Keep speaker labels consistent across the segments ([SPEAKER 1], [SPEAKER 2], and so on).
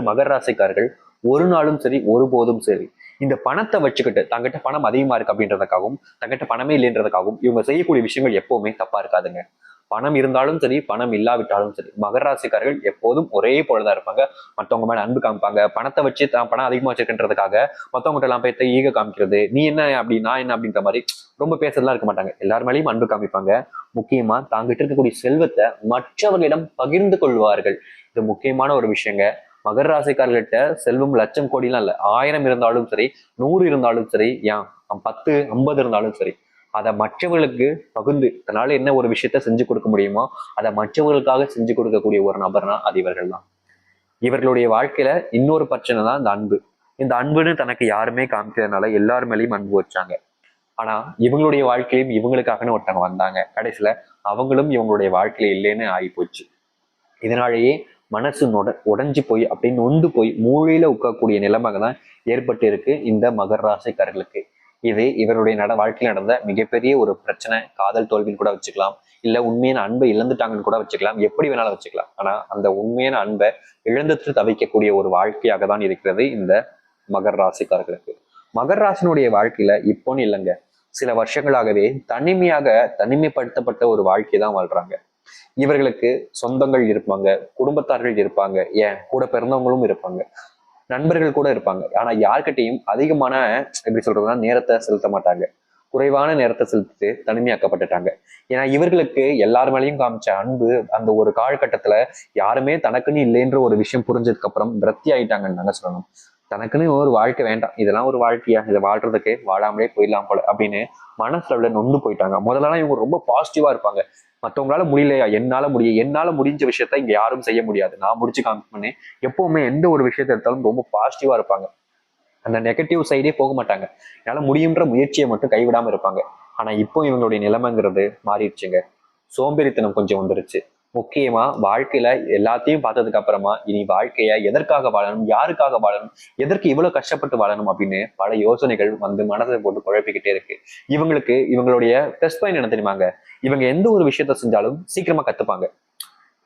[SPEAKER 1] இந்த மகர ராசிக்காரர்கள் ஒரு நாளும் சரி ஒருபோதும் சரி இந்த பணத்தை வச்சுக்கிட்டு தங்கிட்ட பணம் அதிகமா இருக்கு அப்படின்றதுக்காகவும் தங்கிட்ட பணமே இல்லைன்றதுக்காகவும் இவங்க செய்யக்கூடிய விஷயங்கள் எப்பவுமே தப்பா இருக்காதுங்க. பணம் இருந்தாலும் சரி பணம் இல்லாவிட்டாலும் சரி மகர ராசிக்காரர்கள் எப்போதும் ஒரே போலதான் இருப்பாங்க. மற்றவங்க மேல அன்பு காமிப்பாங்க. பணத்தை வச்சு தான் பணம் அதிகமா வச்சிருக்கின்றதுக்காக மற்றவங்ககிட்ட எல்லாம் போய் ஈக காமிக்கிறது நீ என்ன அப்படி நான் என்ன அப்படின்ற மாதிரி ரொம்ப பேசுறதுலாம் இருக்க மாட்டாங்க. எல்லார் மேலேயும் அன்பு காமிப்பாங்க. முக்கியமா தாங்கிட்ட இருக்கக்கூடிய செல்வத்தை மற்றவர்களிடம் பகிர்ந்து கொள்வார்கள். இது முக்கியமான ஒரு விஷயங்க. மகர ராசிக்காரர்கிட்ட செல்வம் லட்சம் கோடிலாம் இல்ல. ஆயிரம் இருந்தாலும் சரி நூறு இருந்தாலும் சரி ஏன் பத்து ஐம்பது இருந்தாலும் சரி அதை மற்றவர்களுக்கு பகுந்து தன்னால என்ன ஒரு விஷயத்த செஞ்சு கொடுக்க முடியுமோ அதை மற்றவர்களுக்காக செஞ்சு கொடுக்கக்கூடிய ஒரு நபர்னா அது இவர்கள் தான் இவர்களுடைய வாழ்க்கையில இன்னொரு பிரச்சனை தான் இந்த அன்பு. இந்த அன்புன்னு தனக்கு யாருமே காமிக்கிறதுனால எல்லார் மேலேயும் அன்பு வச்சாங்க. ஆனா இவங்களுடைய வாழ்க்கையிலும் இவங்களுக்காகன்னு ஒருத்தவங்க வந்தாங்க. கடைசியில அவங்களும் இவங்களுடைய வாழ்க்கையில இல்லைன்னு ஆகி போச்சு இதனாலேயே மனசு நொட உடைஞ்சு போய் அப்படின்னு நொந்து போய் மூளையில உட்கக்கூடிய நிலைமை தான் ஏற்பட்டு இருக்கு இந்த மகர் ராசிக்காரர்களுக்கு. இது இவருடைய நட வாழ்க்கையில் நடந்த மிகப்பெரிய ஒரு பிரச்சனை. காதல் தோல்வின்னு கூட வச்சுக்கலாம். இல்ல உண்மையான அன்பை இழந்துட்டாங்கன்னு கூட வச்சுக்கலாம். எப்படி வேணாலும் வச்சுக்கலாம். ஆனா அந்த உண்மையான அன்பை இழந்துட்டு தவிக்கக்கூடிய ஒரு வாழ்க்கையாக தான் இருக்கிறது இந்த மகர் ராசிக்காரர்களுக்கு. மகர் ராசினுடைய வாழ்க்கையில இப்போன்னு இல்லைங்க. சில வருஷங்களாகவே தனிமையாக தனிமைப்படுத்தப்பட்ட ஒரு வாழ்க்கை தான் வாழ்றாங்க. இவர்களுக்கு சொந்தங்கள் இருப்பாங்க குடும்பத்தார்கள் இருப்பாங்க ஏன் கூட பிறந்தவங்களும் இருப்பாங்க நண்பர்கள் கூட இருப்பாங்க. ஆனா யார்கிட்டையும் அதிகமான எப்படி சொல்றதுன்னா நேரத்தை செலுத்த மாட்டாங்க. குறைவான நேரத்தை செலுத்திட்டு தனிமையாக்கப்பட்டுட்டாங்க. ஏன்னா இவர்களுக்கு எல்லார் மேலேயும் காமிச்ச அன்பு அந்த ஒரு காலகட்டத்துல யாருமே தனக்குன்னு இல்லைன்ற ஒரு விஷயம் புரிஞ்சதுக்கு அப்புறம் விரத்தி ஆயிட்டாங்கன்னு நாங்க சொல்லணும். தனக்குன்னு ஒரு வாழ்க்கை வேண்டாம். இதெல்லாம் ஒரு வாழ்க்கையா? இதை வாழ்றதுக்கு வாழாமலே போயிடலாம் போல அப்படின்னு மனசுல நொந்து போயிட்டாங்க. முதல்லலாம் இவங்க ரொம்ப பாசிட்டிவா இருப்பாங்க. மற்றவங்களால முடியலையா? என்னால முடியும் என்னால முடிஞ்ச விஷயத்த இங்க யாரும் செய்ய முடியாது. நான் முடிச்சு காமிப்பேன் எப்பவுமே எந்த ஒரு விஷயத்த எடுத்தாலும் ரொம்ப பாசிட்டிவா இருப்பாங்க. அந்த நெகட்டிவ் சைடே போக மாட்டாங்க. என்னால முடியுன்ற முயற்சியை மட்டும் கைவிடாம இருப்பாங்க. ஆனா இப்போ இவங்களுடைய நிலைமைங்கிறது மாறிடுச்சுங்க. சோம்பேறித்தனம் கொஞ்சம் வந்துருச்சு. முக்கியமா வாழ்க்கையில எல்லாத்தையும் பார்த்ததுக்கு அப்புறமா இனி வாழ்க்கைய எதற்காக வாழணும் யாருக்காக வாழணும் எதற்கு இவ்வளவு கஷ்டப்பட்டு வாழணும் அப்படின்னு பல யோசனைகள் வந்து மனதை போட்டு குழப்பிக்கிட்டே இருக்கு. இவங்களுக்கு இவங்களுடைய ப்ளஸ் பாயிண்ட் என்ன தெரியுமாங்க இவங்க எந்த ஒரு விஷயத்த செஞ்சாலும் சீக்கிரமா கத்துப்பாங்க.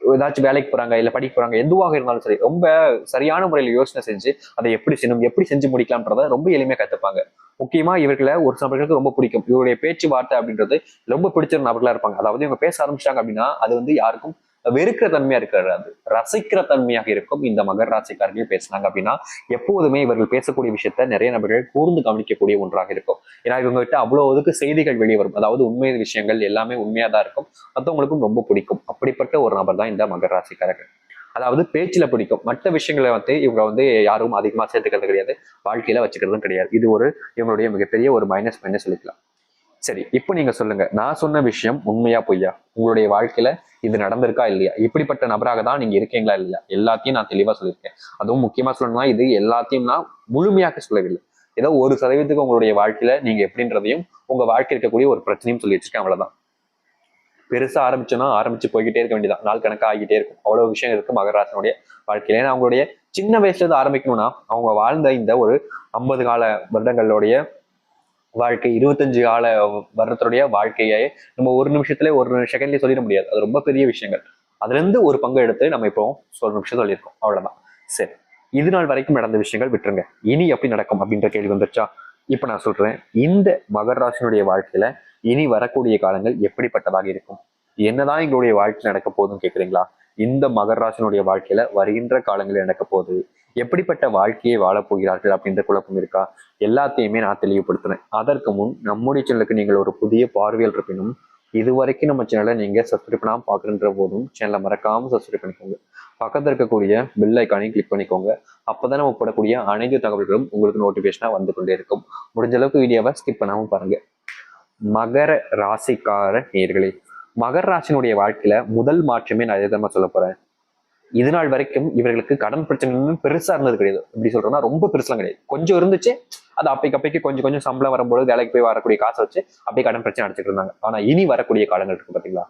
[SPEAKER 1] ஏதாச்சும் வேலைக்கு போறாங்க இல்ல படிக்க போறாங்க எதுவாக இருந்தாலும் சரி ரொம்ப சரியான முறையில் யோசனை செஞ்சு அதை எப்படி செய்யணும் எப்படி செஞ்சு முடிக்கலாம்ன்றத ரொம்ப எளிமையா கத்துப்பாங்க. முக்கியமா இவர்களை ஒரு சில நபர்களுக்கு ரொம்ப பிடிக்கும். இவருடைய பேச்சுவார்த்தை அப்படின்றது ரொம்ப பிடிச்ச நபர்களா இருப்பாங்க. அதாவது இவங்க பேச ஆரம்பிச்சிட்டாங்க அப்படின்னா அது வந்து யாருக்கும் வெறுக்கிற தன்மையா இருக்காது. ரசிக்கிற தன்மையாக இருக்கும். இந்த மகர ராசிக்காரர்கள் பேசினாங்க அப்படின்னா எப்போதுமே இவர்கள் பேசக்கூடிய விஷயத்த நிறைய நபர்கள் கூர்ந்து கவனிக்கக்கூடிய ஒன்றாக இருக்கும். ஏன்னா இவங்க கிட்ட அவ்வளவுக்கு செய்திகள் வெளியே வரும். அதாவது உண்மை விஷயங்கள் எல்லாமே உண்மையா தான் இருக்கும். மற்றவங்களுக்கும் ரொம்ப பிடிக்கும். அப்படிப்பட்ட ஒரு நபர் தான் இந்த மகர ராசிக்காரர்கள். அதாவது பேச்சில் பிடிக்கும். மற்ற விஷயங்களை வந்து இவங்க வந்து யாரும் அதிகமாக சேர்த்துக்கிறது கிடையாது. வாழ்க்கையில வச்சுக்கிறதும் கிடையாது. இது ஒரு இவங்களுடைய மிகப்பெரிய ஒரு மைனஸ் மைனஸ் சொல்லிக்கலாம். சரி இப்போ நீங்க சொல்லுங்க. நான் சொன்ன விஷயம் உண்மையா பொய்யா? உங்களுடைய வாழ்க்கையில இது நடந்திருக்கா இல்லையா? இப்படிப்பட்ட நபராக தான் நீங்க இருக்கீங்களா இல்லையா? எல்லாத்தையும் நான் தெளிவா சொல்லியிருக்கேன். அதுவும் முக்கியமா சொல்லணும்னா இது எல்லாத்தையும் நான் முழுமையாக சொல்லவில்லை. ஏதோ ஒரு சதவீதத்துக்கு உங்களுடைய வாழ்க்கையில நீங்க எப்படின்றதையும் உங்க வாழ்க்கை இருக்கக்கூடிய ஒரு பிரச்சனையும் சொல்லி வச்சிருக்கேன். அவ்வளவுதான். பெருசா ஆரம்பிச்சோன்னா ஆரம்பிச்சு போய்கிட்டே இருக்க வேண்டியதான் நாள் கணக்காக ஆகிட்டே இருக்கும். அவ்வளவு விஷயம் இருக்கு மகராசனுடைய வாழ்க்கையில. ஏன்னா அவங்களுடைய சின்ன வயசுல இருந்து ஆரம்பிக்கணும்னா அவங்க வாழ்ந்த இந்த ஒரு ஐம்பது கால வருடங்களுடைய வாழ்க்கை இருபத்தஞ்சு கால வருடத்துடைய வாழ்க்கையை நம்ம ஒரு நிமிஷத்துல ஒரு செகண்ட்லயே சொல்லிட முடியாது. அது ரொம்ப பெரிய விஷயங்கள். அதுல இருந்து ஒரு பங்கு எடுத்து நம்ம இப்போ ஒரு நிமிஷம் சொல்லியிருக்கோம். அவ்வளவுதான். சரி. இது நாள் வரைக்கும் நடந்த விஷயங்கள் விட்டுருங்க. இனி எப்படி நடக்கும் அப்படின்ற கேள்வி வந்துருச்சா? இப்ப நான் சொல்றேன் இந்த மகர் ராசினுடைய வாழ்க்கையில இனி வரக்கூடிய காலங்கள் எப்படிப்பட்டதாக இருக்கும்? என்னதான் எங்களுடைய வாழ்க்கை நடக்க போகுதுன்னு கேட்குறீங்களா இந்த மகர் ராசினுடைய வாழ்க்கையில வருகின்ற காலங்களில் நடக்க போகுது. எப்படிப்பட்ட வாழ்க்கையை வாழப்போகிறார்கள் அப்படின்ற குழப்பம் இருக்கா? எல்லாத்தையுமே நான் தெளிவுபடுத்துறேன். அதற்கு முன் நம்முடைய சேனலுக்கு நீங்கள் ஒரு புதிய பார்வையில் இருப்பினும் இது வரைக்கும் நம்ம சேனலை நீங்க சப்ஸ்கிரைப் பண்ணாமல் பார்க்குறன்ற போதும் சேனலை மறக்காமல் சப்ஸ்கிரைப் பண்ணிக்கோங்க. பக்கத்துல இருக்கக்கூடிய பெல் ஐக்கானையும் கிளிக் பண்ணிக்கோங்க. அப்பதான் நம்ம போடக்கூடிய அனைத்து தகவல்களும் உங்களுக்கு நோட்டிஃபிகேஷனாக வந்து கொண்டே இருக்கும். முடிஞ்ச அளவுக்கு வீடியோவை ஸ்கிப் பண்ணாமல் பாருங்க. மகர ராசிக்கார நேர்களே மகர ராசினுடைய வாழ்க்கையில முதல் மாற்றமே நான் எதை சொல்ல போறேன்? இது நாள் வரைக்கும் இவர்களுக்கு கடன் பிரச்சனைன்னு பெருசா இருந்தது கிடையாது. எப்படி சொல்றேன்னா ரொம்ப பெருசெலாம் கிடையாது. கொஞ்சம் இருந்துச்சு அது அப்பைக்கு அப்பைக்கு கொஞ்சம் கொஞ்சம் சம்பளம் வரும்போது வேலைக்கு போய் வரக்கூடிய காசை வச்சு அப்படியே கடன் பிரச்சனை அடிச்சுட்டு இருந்தாங்க. ஆனா இனி வரக்கூடிய காலங்கள் இருக்கு பாத்தீங்களா?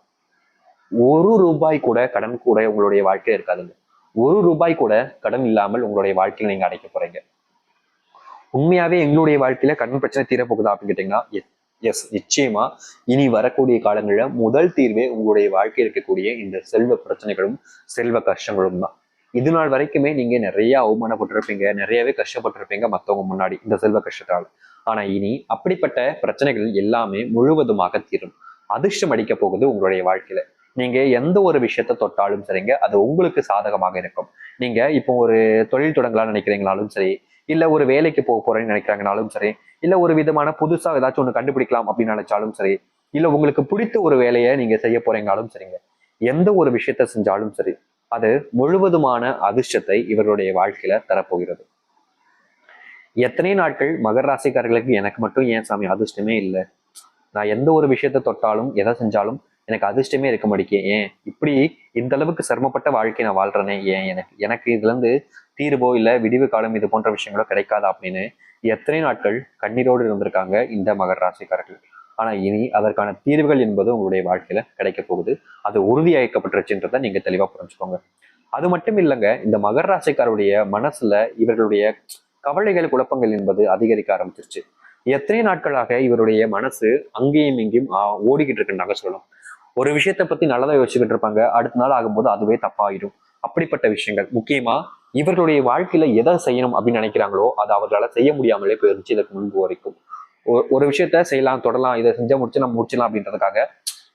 [SPEAKER 1] ஒரு ரூபாய் கூட கடன் கூட உங்களுடைய வாழ்க்கையில இருக்காதுங்க. ஒரு ரூபாய் கூட கடன் இல்லாமல் உங்களுடைய வாழ்க்கையில நீங்க அடைக்க போறீங்க. உண்மையாவே எங்களுடைய வாழ்க்கையில கடன் பிரச்சனை தீரப்போகுதா அப்படின்னு கேட்டீங்கன்னா எஸ் நிச்சயமா இனி வரக்கூடிய காலங்களில் முதல் தீர்வே உங்களுடைய வாழ்க்கையில் இருக்கக்கூடிய இந்த செல்வ பிரச்சனைகளும் செல்வ கஷ்டங்களும் தான். இது நாள் வரைக்குமே நீங்க நிறைய அவமானப்பட்டிருப்பீங்க நிறையவே கஷ்டப்பட்டிருப்பீங்க மத்தவங்க முன்னாடி இந்த செல்வ கஷ்டத்தால். ஆனா இனி அப்படிப்பட்ட பிரச்சனைகள் எல்லாமே முழுவதுமாக தீரும். அதிர்ஷ்டம் அடிக்க போகுது உங்களுடைய வாழ்க்கையில. நீங்க எந்த ஒரு விஷயத்த தொட்டாலும் சரிங்க அது உங்களுக்கு சாதகமாக இருக்கும். நீங்க இப்போ ஒரு தொழில் தொடங்கலாம்னு நினைக்கிறீங்கனாலும் சரி இல்ல ஒரு வேலைக்கு போக போறேன்னு நினைக்கிறாங்கனாலும் சரி இல்ல ஒரு விதமான புதுசா ஏதாச்சும் ஒண்ணு கண்டுபிடிக்கலாம் அப்படின்னு நினைச்சாலும் சரி இல்ல உங்களுக்கு பிடித்த ஒரு வேலையை நீங்க செய்ய போறீங்கனாலும் சரிங்க. எந்த ஒரு விஷயத்த செஞ்சாலும் சரி அது முழுவதுமான அதிர்ஷ்டத்தை இவர்களுடைய வாழ்க்கையில தரப்போகிறது. எத்தனை நாட்கள் மகர ராசிக்காரர்களுக்கு எனக்கு மட்டும் ஏன் சாமி அதிர்ஷ்டமே இல்லை? நான் எந்த ஒரு விஷயத்த தொட்டாலும் எதை செஞ்சாலும் எனக்கு அதிர்ஷ்டமே இருக்க மாட்டேங்க ஏன்? இப்படி இந்த அளவுக்கு சிரமப்பட்ட வாழ்க்கை நான் வாழ்றேனே? ஏன்? எனக்கு எனக்கு இதுல இருந்து தீர்வோ இல்லை விடிவு காலம் இது போன்ற விஷயங்களோ கிடைக்காதா அப்படின்னு எத்தனை நாட்கள் கண்ணீரோடு இருந்திருக்காங்க இந்த மகர ராசிக்காரர்கள். ஆனா இனி அதற்கான தீர்வுகள் என்பது உங்களுடைய வாழ்க்கையில கிடைக்க போகுது. அது உறுதியாக்கப்பட்டுருச்சுன்றதை நீங்க தெளிவா புரிஞ்சுக்கோங்க. அது மட்டும் இல்லைங்க இந்த மகர ராசிக்காருடைய மனசுல இவர்களுடைய கவலைகள் குழப்பங்கள் என்பது அதிகரிக்க ஆரம்பிச்சிருச்சு. எத்தனை நாட்களாக இவருடைய மனசு அங்கேயும் இங்கேயும் ஓடிக்கிட்டு இருக்குன்னாங்க சொல்லலாம் ஒரு விஷயத்தை பத்தி நல்லதா யோசிச்சுக்கிட்டு இருப்பாங்க அடுத்த நாள் ஆகும்போது அதுவே தப்பாயிடும். அப்படிப்பட்ட விஷயங்கள். முக்கியமா இவர்களுடைய வாழ்க்கையில எதை செய்யணும் அப்படின்னு நினைக்கிறாங்களோ அதை அவர்களால செய்ய முடியாமலே போயிருந்துச்சு இதற்கு முன்பு வரைக்கும். ஒரு- ஒரு விஷயத்த செய்யலாம் தொடலாம் இதை செஞ்சா முடிச்சு நம்ம முடிச்சிடலாம் அப்படின்றதுக்காக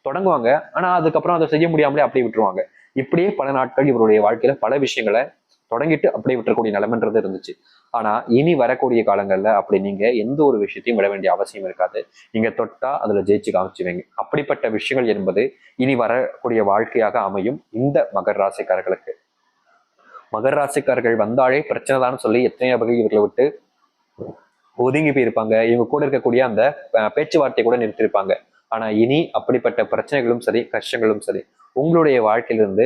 [SPEAKER 1] தொடங்குவாங்க. ஆனா அதுக்கப்புறம் அதை செய்ய முடியாமலே அப்படியே விட்டுருவாங்க. இப்படியே பல நாட்கள் இவருடைய வாழ்க்கையில பல விஷயங்களை தொடங்கிட்டு அப்படியே விட்டுறக்கூடிய நிலைமைன்றது இருந்துச்சு. ஆனா இனி வரக்கூடிய காலங்கள்ல அப்படி நீங்க எந்த ஒரு விஷயத்தையும் விட வேண்டிய அவசியம் இருக்காது. நீங்க தொட்டா அதுல ஜெயிச்சு காமிச்சுவீங்க அப்படிப்பட்ட விஷயங்கள் என்பது இனி வரக்கூடிய வாழ்க்கையாக அமையும் இந்த மகர் ராசிக்காரர்களுக்கு. மகர் ராசிக்காரர்கள் வந்தாலே பிரச்சனை தான் சொல்லி எத்தனையோ வகை இவர்களை விட்டு ஒதுங்கி போயிருப்பாங்க. இவங்க கூட இருக்கக்கூடிய அந்த பேச்சுவார்த்தையை பேச்சுவார்த்தை கூட நிறுத்தியிருப்பாங்க ஆனா இனி அப்படிப்பட்ட பிரச்சனைகளும் சரி கஷ்டங்களும் சரி உங்களுடைய வாழ்க்கையிலிருந்து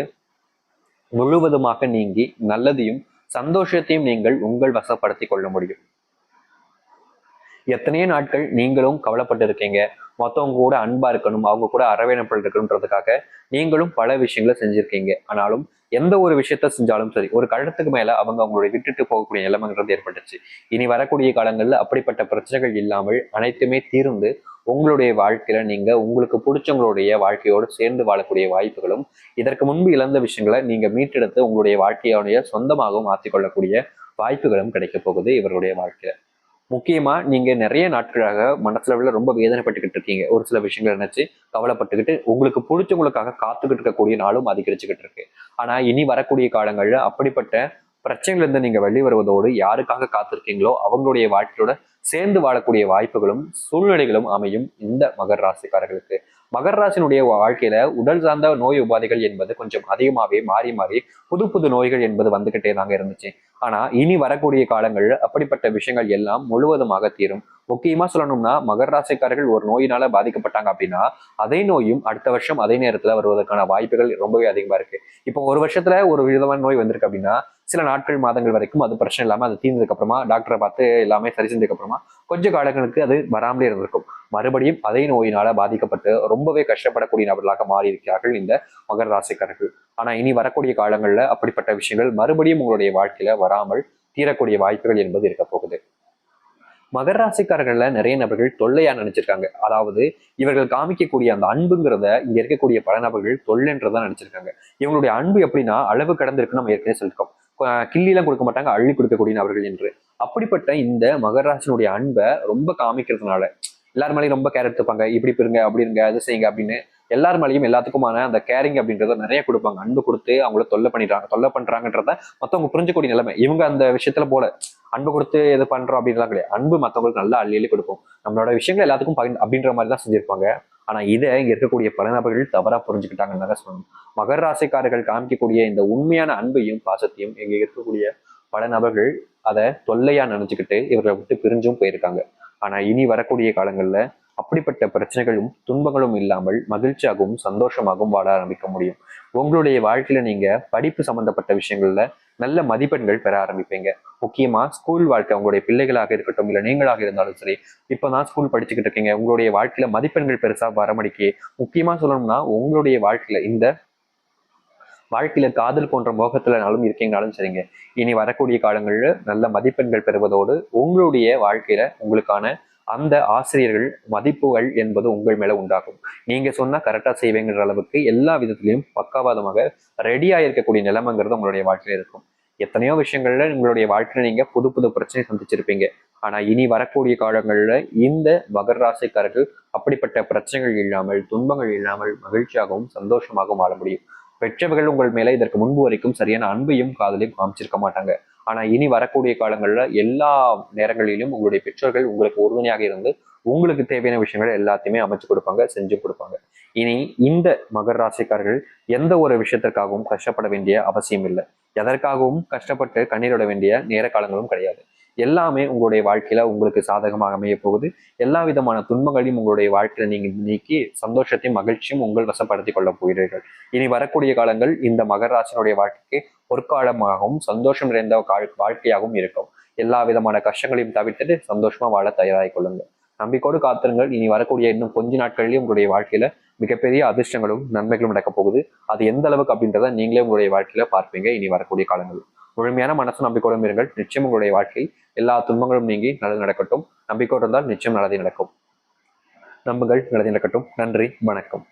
[SPEAKER 1] முழுவதுமாக நீங்கி நல்லதையும் சந்தோஷத்தையும் நீங்கள் உங்கள் வசப்படுத்தி கொள்ள முடியும். எத்தனையோ நாட்கள் நீங்களும் கவலைப்பட்டு இருக்கீங்க மற்றவங்க கூட அன்பா இருக்கணும் அவங்க கூட அரவணைப்பில் இருக்கணுன்றதுக்காக நீங்களும் பல விஷயங்களை செஞ்சிருக்கீங்க. ஆனாலும் எந்த ஒரு விஷயத்த செஞ்சாலும் சரி ஒரு கழுத்துக்கு மேல அவங்க அவங்களுடைய விட்டுட்டு போகக்கூடிய நிலைமைங்கிறது ஏற்பட்டுச்சு இனி வரக்கூடிய காலங்கள்ல அப்படிப்பட்ட பிரச்சனைகள் இல்லாமல் அனைத்துமே தீர்ந்து உங்களுடைய வாழ்க்கையில நீங்க உங்களுக்கு பிடிச்சவங்களுடைய வாழ்க்கையோடு சேர்ந்து வாழக்கூடிய வாய்ப்புகளும் இதற்கு முன்பு இழந்த விஷயங்களை நீங்க மீட்டெடுத்து உங்களுடைய வாழ்க்கையோடைய சொந்தமாகவும் மாற்றிக்கொள்ளக்கூடிய வாய்ப்புகளும் கிடைக்க போகுது இவருடைய வாழ்க்கையில. முக்கியமா நீங்க நிறைய நாட்களாக மனசுல ரொம்ப வேதனைப்பட்டுக்கிட்டு இருக்கீங்க. ஒரு சில விஷயங்கள் நினைச்சு கவலைப்பட்டுக்கிட்டு உங்களுக்கு பிடிச்சவங்களுக்காக காத்துக்கிட்டு இருக்கக்கூடிய நாளும் அதிகரிச்சுக்கிட்டு இருக்கு. ஆனா இனி வரக்கூடிய காலங்கள்ல அப்படிப்பட்ட பிரச்சனைகள் இருந்து நீங்க வெளி வருவதோடு யாருக்காக காத்திருக்கீங்களோ அவங்களுடைய வாழ்க்கையோட சேர்ந்து வாழக்கூடிய வாய்ப்புகளும் சூழ்நிலைகளும் அமையும் இந்த மகர் ராசிக்காரர்களுக்கு. மகர் ராசினுடைய வாழ்க்கையில உடல் சார்ந்த நோய் உபாதைகள் என்பது கொஞ்சம் அதிகமாகவே மாறி மாறி புது புது நோய்கள் என்பது வந்துகிட்டே தாங்க இருந்துச்சு. ஆனா இனி வரக்கூடிய காலங்கள் அப்படிப்பட்ட விஷயங்கள் எல்லாம் முழுவதுமாக தீரும். முக்கியமா சொல்லணும்னா மகர ராசிக்காரர்கள் ஒரு நோயினால பாதிக்கப்பட்டாங்க அப்படின்னா அதே நோயும் அடுத்த வருஷம் அதே நேரத்துல வருவதற்கான வாய்ப்புகள் ரொம்பவே அதிகமா இருக்கு. இப்போ ஒரு வருஷத்துல ஒரு விதமான நோய் வந்திருக்கு அப்படின்னா சில நாட்கள் மாதங்கள் வரைக்கும் அது பிரச்சனை இல்லாம அது தீர்ந்ததுக்கு அப்புறமா டாக்டரை பார்த்து எல்லாமே சரி செஞ்சதுக்கு அப்புறமா கொஞ்ச காலங்களுக்கு அது வராமலே இருந்திருக்கும். மறுபடியும் அதே நோயினால பாதிக்கப்பட்டு ரொம்பவே கஷ்டப்படக்கூடிய நபர்களாக மாறி இருக்கிறார்கள் இந்த மகர ராசிக்காரர்கள். ஆனா இனி வரக்கூடிய காலங்கள்ல அப்படிப்பட்ட விஷயங்கள் மறுபடியும் உங்களுடைய வாழ்க்கையில வராமல் தீரக்கூடிய வாய்ப்புகள் என்பது இருக்க போகுது. மகர ராசிக்காரர்கள நிறைய நபர்கள் தொல்லையா நினைச்சிருக்காங்க. அதாவது இவர்கள் காமிக்கக்கூடிய அந்த அன்புங்கிறத இங்க இருக்கக்கூடிய பல நபர்கள் தொல்லைன்றதா நினைச்சிருக்காங்க. இவங்களுடைய அன்பு எப்படின்னா அளவு கடந்திருக்கு நம்ம ஏற்கனவே சொல்லியிருக்கோம். கிள்ளிலாம் கொடுக்க மாட்டாங்க அள்ளி கொடுக்கக்கூடிய நபர்கள் என்று. அப்படிப்பட்ட இந்த மகராசனுடைய அன்பை ரொம்ப காமிக்கிறதுனால எல்லாருமே மேலேயும் ரொம்ப கேர் எடுத்துப்பாங்க இப்படி இருங்க அப்படி இருங்க அது செய்யுங்க அப்படின்னு எல்லார் மேலேயும் எல்லாத்துக்குமான அந்த கேரிங் அப்படின்றத நிறைய கொடுப்பாங்க. அன்பு கொடுத்து அவங்கள தொல்லை பண்ணிடுறாங்க தொல்லை பண்றாங்கன்றத மத்தவங்க புரிஞ்சக்கூடிய நிலைமை. இவங்க அந்த விஷயத்துல போல. அன்பு கொடுத்து எது பண்றோம் அப்படின்லாம் கிடையாது. அன்பு மத்தவங்களுக்கு நல்லா அள்ளி அள்ளி கொடுப்போம். நம்மளோட விஷயங்கள் எல்லாத்துக்கும் பகிர்ந்து அப்படின்ற மாதிரி தான் செஞ்சிருப்பாங்க. ஆனா இதை இங்க இருக்கக்கூடிய பல நபர்கள் தவறா புரிஞ்சுக்கிட்டாங்கன்னு தான் சொல்லணும். மகர ராசிக்காரர்கள் காமிக்கக்கூடிய இந்த உண்மையான அன்பையும் பாசத்தையும் இங்க இருக்கக்கூடிய பல நபர்கள் அதை தொல்லையா நினைச்சுக்கிட்டு இவர்களை விட்டு பிரிஞ்சும் போயிருக்காங்க. ஆனா இனி வரக்கூடிய காலங்கள்ல அப்படிப்பட்ட பிரச்சனைகளும் துன்பங்களும் இல்லாமல் மகிழ்ச்சியாகவும் சந்தோஷமாகவும் வாழ ஆரம்பிக்க முடியும். உங்களுடைய வாழ்க்கையில நீங்க படிப்பு சம்பந்தப்பட்ட விஷயங்கள்ல நல்ல மதிப்பெண்கள் பெற ஆரம்பிப்பீங்க. முக்கியமா ஸ்கூல் வாழ்க்கை உங்களுடைய பிள்ளைகளாக இருக்கட்டும் இல்ல நீங்களாக இருந்தாலும் சரி இப்பதான் ஸ்கூல் படிச்சுக்கிட்டு இருக்கீங்க உங்களுடைய வாழ்க்கையில மதிப்பெண்கள் பெருசா வரமடிக்கு. முக்கியமா சொல்லணும்னா உங்களுடைய வாழ்க்கையில இந்த வாழ்க்கையில காதல் போன்ற மோகத்துலனாலும் இருக்கீங்கனாலும் சரிங்க. இனி வரக்கூடிய காலங்களில் நல்ல மதிப்பெண்கள் பெறுவதோடு உங்களுடைய வாழ்க்கையில உங்களுக்கான அந்த ஆசிரியர்கள் மதிப்புகள் என்பது உங்கள் மேல உண்டாகும். நீங்க சொன்னா கரெக்டா செய்வேங்கிற அளவுக்கு எல்லா விதத்திலையும் பக்காவாதமாக ரெடியா இருக்கக்கூடிய நிலைமைங்கிறது உங்களுடைய வாழ்க்கையில இருக்கும். எத்தனையோ விஷயங்கள்ல உங்களுடைய வாழ்க்கையில நீங்க புது புது பிரச்சனை சந்திச்சிருப்பீங்க. ஆனா இனி வரக்கூடிய காலங்கள்ல இந்த மகர் ராசிக்காரர்கள் அப்படிப்பட்ட பிரச்சனைகள் இல்லாமல் துன்பங்கள் இல்லாமல் மகிழ்ச்சியாகவும் சந்தோஷமாகவும் வாழ முடியும். பெற்றவர்கள் உங்கள் மேல இதற்கு முன்பு வரைக்கும் சரியான அன்பையும் காதலையும் காமிச்சிருக்க மாட்டாங்க. ஆனால் இனி வரக்கூடிய காலங்களில் எல்லா நேரங்களிலும் உங்களுடைய பெற்றோர்கள் உங்களுக்கு உறுதுணையாக இருந்து உங்களுக்கு தேவையான விஷயங்களை எல்லாத்தையுமே அமைச்சு கொடுப்பாங்க செஞ்சு கொடுப்பாங்க. இனி இந்த மகர் ராசிக்காரர்கள் எந்த ஒரு விஷயத்திற்காகவும் கஷ்டப்பட வேண்டிய அவசியம் இல்லை. எதற்காகவும் கஷ்டப்பட்டு கண்ணீரோட வேண்டிய நேர காலங்களும் கிடையாது. எல்லாமே உங்களுடைய வாழ்க்கையில உங்களுக்கு சாதகமாக அமைய போகுது. எல்லா விதமான துன்பங்களையும் உங்களுடைய வாழ்க்கையில நீங்க நீக்கி சந்தோஷத்தையும் மகிழ்ச்சியும் உங்கள் வசப்படுத்திக் கொள்ள போகிறீர்கள். இனி வரக்கூடிய காலங்கள் இந்த மகராசனுடைய வாழ்க்கைக்கு பொற்காலமாகவும் சந்தோஷம் நிறைந்த வாழ்க்கையாகவும் இருக்கும். எல்லா விதமான கஷ்டங்களையும் தவிர்த்துட்டு சந்தோஷமா வாழ தயாராகிக் கொள்ளுங்கள். நம்பிக்கோடு காத்திருங்கள். இனி வரக்கூடிய இன்னும் கொஞ்ச நாட்களிலேயே உங்களுடைய வாழ்க்கையில மிகப்பெரிய அதிர்ஷ்டங்களும் நன்மைகளும் நடக்க போகுது. அது எந்த அளவுக்கு அப்படின்றத நீங்களே உங்களுடைய வாழ்க்கையில பார்ப்பீங்க. இனி வரக்கூடிய காலங்கள். முழுமையான மனசு நம்பிக்கையோடும் இருங்கள். நிச்சயம் உங்களுடைய வாழ்க்கையில் எல்லா துன்பங்களும் நீங்கி நல்லது நடக்கட்டும். நம்பிக்கையோடு இருந்தால் நிச்சயம் நல்லதே நடக்கும். நம்புங்கள் நல்லதே நடக்கட்டும். நன்றி வணக்கம்.